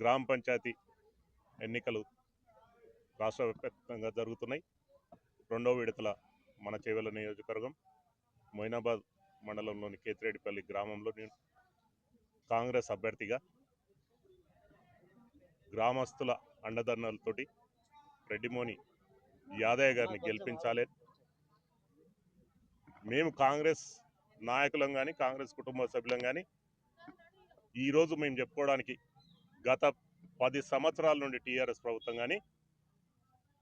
గ్రామ పంచాయతీ ఎన్నికలు రాష్ట్ర వ్యాప్తంగా జరుగుతున్నాయి. రెండో విడతల మన చేవెల నియోజకవర్గం మొయినాబాద్ మండలంలోని కేతిరెడ్డిపల్లి గ్రామంలో నేను కాంగ్రెస్ అభ్యర్థిగా గ్రామస్తుల అండదండలతోటి రెడ్డిమోని యాదయ్య గారిని గెలిపించాలి. మేము కాంగ్రెస్ నాయకులం కానీ కాంగ్రెస్ కుటుంబ సభ్యులం కానీ ఈరోజు మేము చెప్పుకోవడానికి గత పది సంవత్సరాల నుండి టీఆర్ఎస్ ప్రభుత్వం కానీ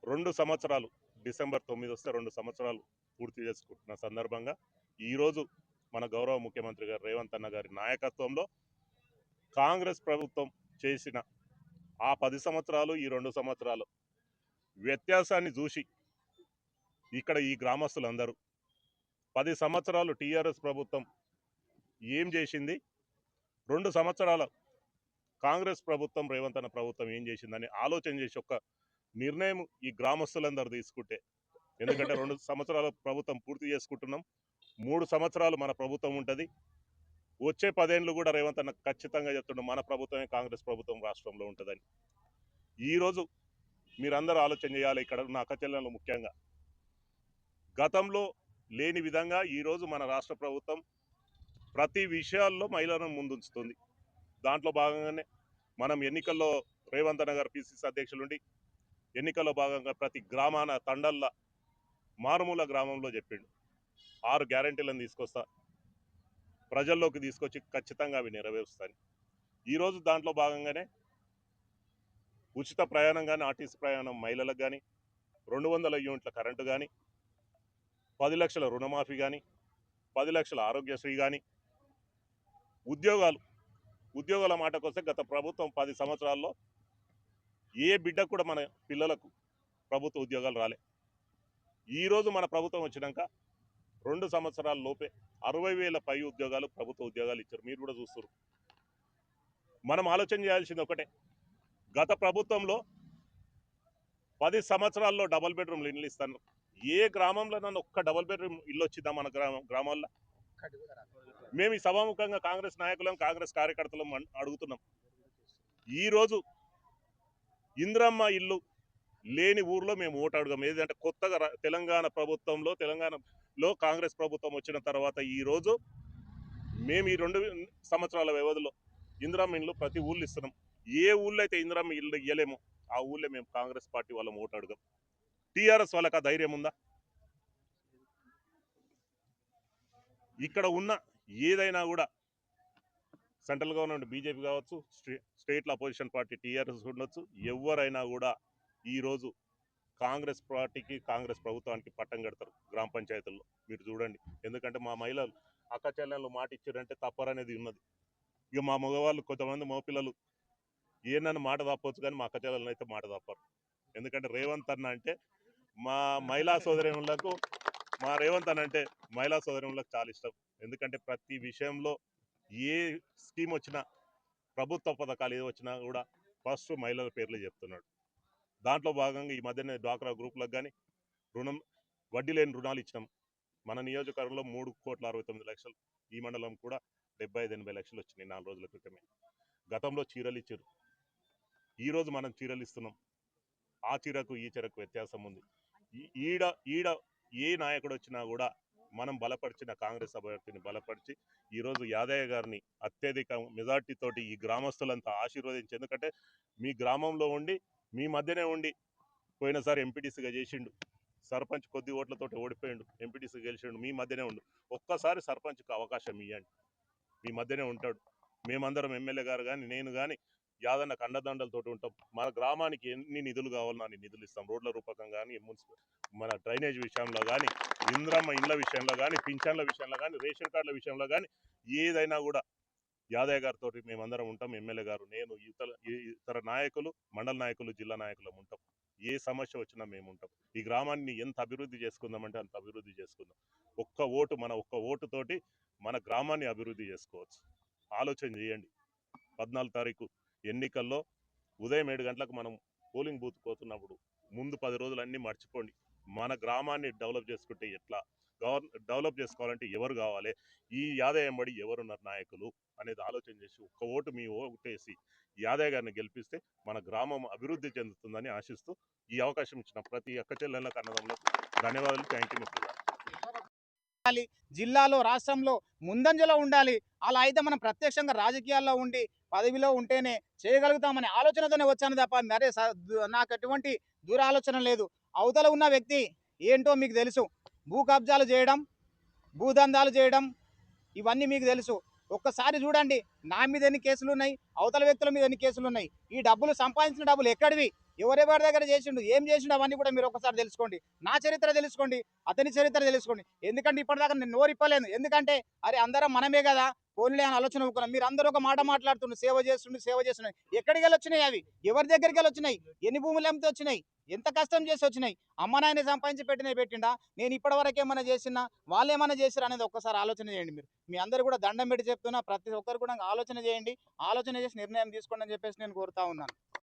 రెండు సంవత్సరాలు డిసెంబర్ తొమ్మిది వస్తే రెండు సంవత్సరాలు పూర్తి చేసుకుంటున్న సందర్భంగా ఈరోజు మన గౌరవ ముఖ్యమంత్రి గారు రేవంత్ అన్న గారి నాయకత్వంలో కాంగ్రెస్ ప్రభుత్వం చేసిన ఆ పది సంవత్సరాలు ఈ రెండు సంవత్సరాలు వ్యత్యాసాన్ని చూసి ఇక్కడ ఈ గ్రామస్తులందరూ పది సంవత్సరాలు టీఆర్ఎస్ ప్రభుత్వం ఏం చేసింది? రెండు సంవత్సరాల కాంగ్రెస్ ప్రభుత్వం రేవంత్ అన్న ప్రభుత్వం ఏం చేసిందని ఆలోచన చేసి ఒక నిర్ణయం ఈ గ్రామస్తులందరూ తీసుకుంటే. ఎందుకంటే రెండు సంవత్సరాల ప్రభుత్వం పూర్తి చేసుకుంటున్నాం. మూడు సంవత్సరాలు మన ప్రభుత్వం ఉంటుంది. వచ్చే పదేళ్ళు కూడా రేవంత్ అన్న ఖచ్చితంగా చెప్తున్నాం మన ప్రభుత్వమే కాంగ్రెస్ ప్రభుత్వం రాష్ట్రంలో ఉంటుందని. ఈరోజు మీరందరూ ఆలోచన చేయాలి ఇక్కడ ఉన్న అక్కచెల్లెలు ముఖ్యంగా. గతంలో లేని విధంగా ఈరోజు మన రాష్ట్ర ప్రభుత్వం ప్రతి విషయాల్లో మహిళలను ముందుంచుతుంది. దాంట్లో భాగంగానే మనం ఎన్నికల్లో రేవంత్ అన్న గారు పిసిసి అధ్యక్షులుండి ఎన్నికల్లో భాగంగా ప్రతి గ్రామాన తండల్ల మారుమూల గ్రామంలో చెప్పిండు. ఆరు గ్యారంటీలను తీసుకొస్తా. ప్రజల్లోకి తీసుకొచ్చి ఖచ్చితంగా అవి నెరవేరుస్తాను ఈరోజు దాంట్లో భాగంగానే ఉచిత ప్రయాణం కానీ ఆర్టీసీ ప్రయాణం మహిళలకు కానీ రెండు వందల యూనిట్ల కరెంటు కానీ పది లక్షల రుణమాఫీ కానీ పది లక్షల ఆరోగ్యశ్రీ కానీ ఉద్యోగాలు ఉద్యోగాల మాటకొస్తే గత ప్రభుత్వం పది సంవత్సరాల్లో ఏ బిడ్డ కూడా మన పిల్లలకు ప్రభుత్వ ఉద్యోగాలు రాలే. ఈరోజు మన ప్రభుత్వం వచ్చినాక రెండు సంవత్సరాల లోపే అరవై వేల పై ఉద్యోగాలు ప్రభుత్వ ఉద్యోగాలు ఇచ్చారు. మీరు కూడా చూస్తారు మనం ఆలోచన చేయాల్సింది ఒకటే. గత ప్రభుత్వంలో పది సంవత్సరాల్లో డబల్ బెడ్రూమ్లు ఇల్లు ఇస్తాను. ఏ గ్రామంలో నన్ను ఒక్క డబల్ బెడ్రూమ్ ఇల్లు వచ్చిందా మన గ్రామం గ్రామాల్లో? మేము ఈ సభాముఖంగా కాంగ్రెస్ నాయకులం కాంగ్రెస్ కార్యకర్తలం అడుగుతున్నాం. ఈరోజు ఇంద్రమ్మ ఇల్లు లేని ఊర్లో మేము ఓటు అడగం ఏదంటే కొత్తగా తెలంగాణ ప్రభుత్వంలో తెలంగాణలో కాంగ్రెస్ ప్రభుత్వం వచ్చిన తర్వాత ఈ రోజు మేము ఈ రెండు సంవత్సరాల వ్యవధిలో ఇంద్రమ్మ ఇల్లు ప్రతి ఊళ్ళో ఇస్తున్నాం. ఏ ఊళ్ళో అయితే ఇంద్రమ్మ ఇల్లు ఇయ్యలేమో ఆ ఊళ్ళో మేము కాంగ్రెస్ పార్టీ వాళ్ళం ఓటు అడగం టీఆర్ఎస్ వాళ్ళకి ఆ ధైర్యం ఉందా? ఇక్కడ ఉన్న ఏదైనా కూడా సెంట్రల్ గవర్నమెంట్ బీజేపీ కావచ్చు స్టే- స్టేట్ల అపోజిషన్ పార్టీ టీఆర్ఎస్ ఉండొచ్చు. ఎవరైనా కూడా ఈరోజు కాంగ్రెస్ పార్టీకి కాంగ్రెస్ ప్రభుత్వానికి పట్టం కడతారు గ్రామ పంచాయతీల్లో. మీరు చూడండి. ఎందుకంటే మా మహిళలు అక్క చెల్లెళ్ళు మాట ఇచ్చారంటే తప్పరనేది ఉన్నది. ఇక మా మగవాళ్ళు కొంతమంది మగపిల్లలు ఏనని మాట తప్పవచ్చు కానీ మా అక్క చెల్లెళ్ళని అయితే మాట తప్పరు. ఎందుకంటే రేవంత్ అన్న అంటే మా మహిళా సోదరులకు మా రేవంత్ అని అంటే మహిళా సోదరులకు చాలా ఇష్టం. ఎందుకంటే ప్రతి విషయంలో ఏ స్కీమ్ వచ్చినా ప్రభుత్వ పథకాలు ఏది వచ్చినా కూడా ఫస్ట్ మహిళల పేర్లు చెప్తున్నాడు. దాంట్లో భాగంగా ఈ మధ్యనే డ్వాక్రా గ్రూపులకు కానీ రుణం వడ్డీ లేని రుణాలు ఇచ్చినాం. మన నియోజకవర్గంలో మూడు కోట్ల అరవై తొమ్మిది లక్షలు ఈ మండలం కూడా డెబ్బై ఐదు ఎనభై లక్షలు వచ్చినాయి నాలుగు రోజుల క్రితమే. గతంలో చీరలు ఇచ్చారు. ఈరోజు మనం చీరలు ఇస్తున్నాం. ఆ చీరకు ఈ చీరకు వ్యత్యాసం ఉంది. ఈ- ఈడ ఈడ ఏ నాయకుడు వచ్చినా కూడా మనం బలపరిచిన కాంగ్రెస్ అభ్యర్థిని బలపరిచి ఈరోజు యాదయ్య గారిని అత్యధిక మెజార్టీతోటి ఈ గ్రామస్తులంతా ఆశీర్వదించి ఎందుకంటే మీ గ్రామంలో ఉండి మీ మధ్యనే ఉండి పోయినసారి ఎంపీటీసీగా చేసిండు సర్పంచ్ కొద్ది ఓట్లతోటి ఓడిపోయిండు. ఎంపీటీసీ గెలిచిండు. మీ మధ్యనే ఉండు. ఒక్కసారి సర్పంచ్కి అవకాశం ఇవ్వండి మీ మధ్యనే ఉంటాడు. మేమందరం ఎమ్మెల్యే గారు కానీ నేను కానీ యాదన్న కండదండలతో ఉంటాం. మన గ్రామానికి ఎన్ని నిధులు కావాలన్నా అన్ని నిధులు ఇస్తాం. రోడ్ల రూపకం కానీ మున్సిపల్ మన డ్రైనేజ్ విషయంలో కానీ ఇంద్రమ్మ ఇండ్ల విషయంలో కానీ పింఛన్ల విషయంలో కానీ రేషన్ కార్డుల విషయంలో కానీ ఏదైనా కూడా యాదయ్య గారితో మేమందరం ఉంటాం. ఎమ్మెల్యే గారు నేను ఇతర ఇతర నాయకులు మండల నాయకులు జిల్లా నాయకులు ఉంటాం. ఏ సమస్య వచ్చినా మేము ఉంటాం. ఈ గ్రామాన్ని ఎంత అభివృద్ధి చేసుకుందామంటే అంత అభివృద్ధి చేసుకుందాం. ఒక్క ఓటు మన ఒక్క ఓటుతోటి మన గ్రామాన్ని అభివృద్ధి చేసుకోవచ్చు. ఆలోచన చేయండి. పద్నాలుగు తారీఖు ఎన్నికల్లో ఉదయం ఏడు గంటలకు మనం పోలింగ్ బూత్ పోతున్నప్పుడు ముందు పది రోజులు అన్నీ మర్చిపోండి. మన గ్రామాన్ని డెవలప్ చేసుకుంటే ఎట్లా? గవర్న డెవలప్ చేసుకోవాలంటే ఎవరు కావాలి? ఈ యాదయ్య ఎంబడి ఎవరున్నారు నాయకులు అనేది ఆలోచన చేసి ఒక్క ఓటు మీ ఓటేసి యాదయ్య గారిని గెలిపిస్తే మన గ్రామం అభివృద్ధి చెందుతుందని ఆశిస్తూ ఈ అవకాశం ఇచ్చిన ప్రతి అక్క చెల్లెళ్ళకు అన్నదమ్ములకు ధన్యవాదాలు. థ్యాంక్ యూ జిల్లాలో రాష్ట్రంలో ముందంజలో ఉండాలి. అలా అయితే మనం ప్రత్యక్షంగా రాజకీయాల్లో ఉండి పదవిలో ఉంటేనే చేయగలుగుతామనే ఆలోచనతోనే వచ్చాను తప్ప మరే స- దు- నాకు ఎటువంటి దూరాలోచన లేదు. అవతల ఉన్న వ్యక్తి ఏంటో మీకు తెలుసు. భూ కబ్జాలు చేయడం భూదందాలు చేయడం ఇవన్నీ మీకు తెలుసు. ఒక్కసారి చూడండి. నా మీద ఎన్ని కేసులు ఉన్నాయి? అవతల వ్యక్తుల మీద ఎన్ని కేసులు ఉన్నాయి? ఈ డబ్బులు సంపాదించిన డబ్బులు ఎక్కడివి? ఎవరెవరి దగ్గర చేసిండు? ఏం చేసిండు? అవన్నీ కూడా మీరు ఒకసారి తెలుసుకోండి. నా చరిత్ర తెలుసుకోండి. అతని చరిత్ర తెలుసుకోండి. ఎందుకంటే ఇప్పటిదాకా నేను నోరిప్పలేను ఎందుకంటే అరే అందరం మనమే కదా. పోన్లే అని ఆలోచన అనుకున్నాం. మీరు అందరూ ఒక మాట మాట్లాడుతున్నారు సేవ చేస్తుండే సేవ చేస్తున్నాయి. ఎక్కడికి వెళ్ళి వచ్చినాయి అవి? ఎవరి దగ్గరికి వెళ్ళి వచ్చినాయి ఎన్ని భూములు అమ్మితే వచ్చినాయి? ఎంత కష్టం చేసి వచ్చినాయి? అమ్మ నాయన సంపాదించి పెట్టినవి పెట్టిండా? నేను ఇప్పటివరకు ఏమైనా చేసినా? వాళ్ళు ఏమైనా చేసిరా అనేది ఒక్కసారి ఆలోచన చేయండి మీరు. మీ అందరూ కూడా దండం పెట్టి చెప్తున్నా. ప్రతి ఒక్కరు కూడా ఆలోచన చేయండి. ఆలోచన చేసి నిర్ణయం తీసుకోండి అని చెప్పేసి నేను కోరుతా ఉన్నాను.